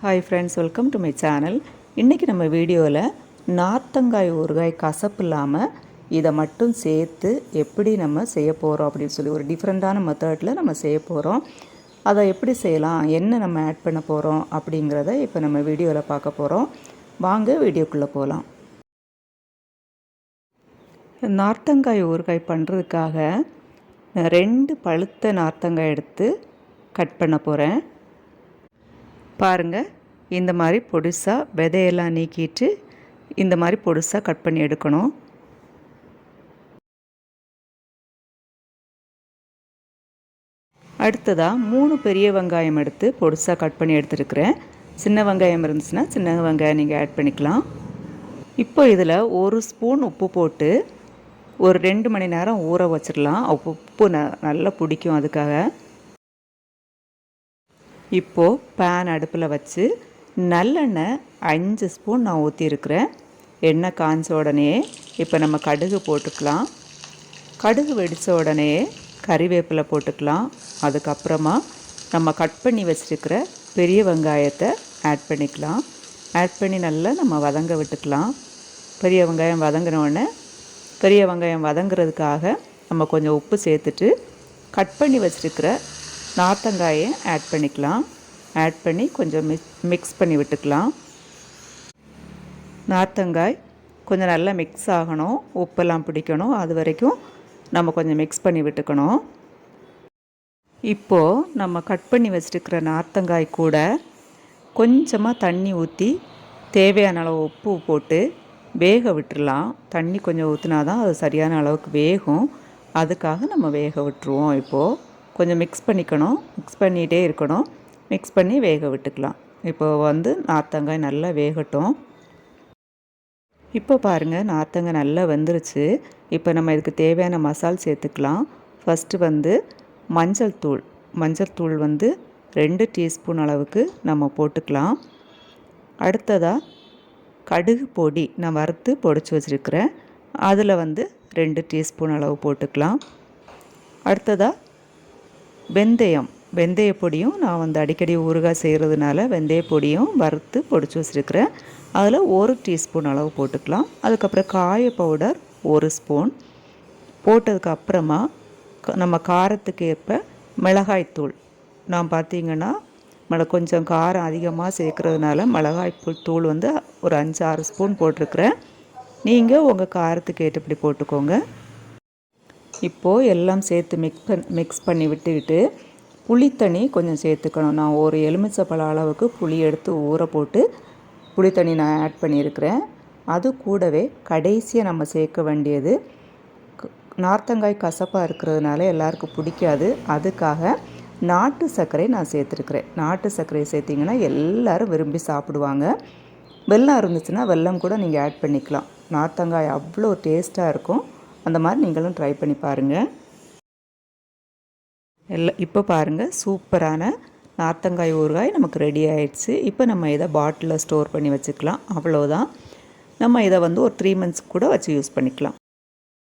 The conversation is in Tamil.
Hi friends welcome to my channel இன்றைக்கி நம்ம வீடியோவில் நார்த்தங்காய் ஊறுகாய் கசப்பு இல்லாமல் இதை மட்டும் சேர்த்து எப்படி நம்ம செய்ய போகிறோம் அப்படின்னு சொல்லி ஒரு டிஃப்ரெண்ட்டான மெத்தடில் நம்ம செய்ய போகிறோம் அதை எப்படி செய்யலாம்? என்ன நம்ம ஆட் பண்ண போகிறோம் அப்படிங்கிறத இப்போ நம்ம வீடியோவில் பார்க்க போகிறோம் வாங்க வீடியோக்குள்ளே போகலாம் நார்த்தங்காய் ஊறுகாய் பண்ணுறதுக்காக ரெண்டு பழுத்த நார்த்தங்காய் எடுத்து கட் பண்ண போகிறேன் பாருங்கள் இந்த மாதிரி பொடிசாக விதையெல்லாம் நீக்கிட்டு இந்த மாதிரி பொடிசாக கட் பண்ணி எடுக்கணும். அடுத்ததாக மூணு பெரிய வெங்காயம் எடுத்து பொடிசாக கட் பண்ணி எடுத்துருக்கிறேன். சின்ன வெங்காயம் இருந்துச்சுன்னா சின்ன வெங்காயம் நீங்கள் ஆட் பண்ணிக்கலாம். இப்போ இதில் ஒரு ஸ்பூன் உப்பு போட்டு ஒரு ரெண்டு மணி நேரம் ஊற வச்சிடலாம். உப்பு ந நல்லா பிடிக்கும் அதுக்காக. இப்போது பேன் அடுப்பில் வச்சு நல்லெண்ணெய் அஞ்சு ஸ்பூன் நான் ஊற்றிருக்கிறேன் எண்ணெய் காய்ஞ்ச உடனே இப்போ நம்ம கடுகு போட்டுக்கலாம். கடுகு வெடித்த உடனே கறிவேப்பிலை போட்டுக்கலாம். அதுக்கப்புறமா நம்ம கட் பண்ணி வச்சுருக்கிற பெரிய வெங்காயத்தை ஆட் பண்ணிக்கலாம். ஆட் பண்ணி நல்லா நம்ம வதங்க விட்டுக்கலாம். பெரிய வெங்காயம் வதங்கினோடனே பெரிய வெங்காயம் வதங்குறதுக்காக நம்ம கொஞ்சம் உப்பு சேர்த்துட்டு கட் பண்ணி வச்சுருக்கிற நார்த்தங்காயை ஆட் பண்ணிக்கலாம். ஆட் பண்ணி கொஞ்சம் மிக்ஸ் மிக்ஸ் பண்ணி விட்டுக்கலாம். நார்த்தங்காய் கொஞ்சம் நல்லா மிக்ஸ் ஆகணும். உப்பெல்லாம் பிடிக்கணும். அது வரைக்கும் நம்ம கொஞ்சம் மிக்ஸ் பண்ணி விட்டுக்கணும். இப்போது நம்ம கட் பண்ணி வச்சுருக்கிற நார்த்தங்காய் கூட கொஞ்சமாக தண்ணி ஊற்றி தேவையான அளவு உப்பு போட்டு வேக விட்டுடலாம் தண்ணி கொஞ்சம் ஊற்றினா தான் அது சரியான அளவுக்கு வேகும். அதுக்காக நம்ம வேக விட்டுருவோம் இப்போது கொஞ்சம் மிக்ஸ் பண்ணிக்கணும். மிக்ஸ் பண்ணிகிட்டே இருக்கணும். மிக்ஸ் பண்ணி வேக விட்டுக்கலாம். இப்போ வந்து நார்த்தங்காய் நல்லா வேகட்டும். இப்போ பாருங்கள் நார்த்தங்காய் நல்லா வெந்துருச்சு. இப்போ நம்ம இதுக்கு தேவையான மசால் சேர்த்துக்கலாம். ஃபஸ்ட்டு வந்து மஞ்சள் தூள். மஞ்சள் தூள் வந்து ரெண்டு டீஸ்பூன் அளவுக்கு நம்ம போட்டுக்கலாம். அடுத்ததாக கடுகு பொடி. நான் வறுத்து பொடிச்சு வச்சுருக்கிறேன். அதில் வந்து ரெண்டு டீஸ்பூன் அளவு போட்டுக்கலாம். அடுத்ததாக வெந்தயம். வெந்தய பொடியும் நான் வந்து அடிக்கடி ஊறுகாய் செய்கிறதுனால வெந்தய பொடியும் வறுத்து பொடிச்சு வச்சுருக்கிறேன். அதில் ஒரு டீஸ்பூன் அளவு போட்டுக்கலாம். அதுக்கப்புறம் காய பவுடர் ஒரு ஸ்பூன். போட்டதுக்கு அப்புறமா நம்ம காரத்துக்கு ஏற்ப மிளகாய்த்தூள் நான் பார்த்தீங்கன்னா மிள கொஞ்சம் காரம் அதிகமாக சேர்க்குறதுனால மிளகாய் தூள் வந்து ஒரு அஞ்சு ஆறு ஸ்பூன் போட்டிருக்கிறேன். நீங்கள் உங்கள் காரத்துக்கு ஏற்றபடி போட்டுக்கோங்க. இப்போது எல்லாம் சேர்த்து மிக்ஸ் பண் மிக்ஸ் பண்ணி விட்டுக்கிட்டு புளித்தண்ணி கொஞ்சம் சேர்த்துக்கணும். நான் ஒரு எலுமிச்சப்பழ அளவுக்கு புளி எடுத்து ஊற போட்டு புளித்தண்ணி நான் ஆட் பண்ணியிருக்கிறேன். அது கூடவே கடைசியாக நம்ம சேர்க்க வேண்டியது நார்த்தங்காய் கசப்பாக இருக்கிறதுனால எல்லாருக்கும் பிடிக்காது. அதுக்காக நாட்டு சர்க்கரை நான் சேர்த்துருக்குறேன். நாட்டு சர்க்கரை சேர்த்திங்கன்னா எல்லோரும் விரும்பி சாப்பிடுவாங்க. வெல்லம் இருந்துச்சுன்னா வெல்லம் கூட நீங்கள் ஆட் பண்ணிக்கலாம். நார்த்தங்காய் அவ்வளோ டேஸ்ட்டாக இருக்கும். அந்த மாதிரி நீங்களும் ட்ரை பண்ணி பாருங்கள் எல்லாம் இப்போ பாருங்கள் சூப்பரான நார்த்தங்காய் ஊறுகாய் நமக்கு ரெடி ஆயிடுச்சு. இப்போ நம்ம இதை பாட்டிலில் ஸ்டோர் பண்ணி வச்சுக்கலாம். அவ்வளோதான் நம்ம இதை வந்து ஒரு த்ரீ மந்த்ஸ் கூட வச்சு யூஸ் பண்ணிக்கலாம்.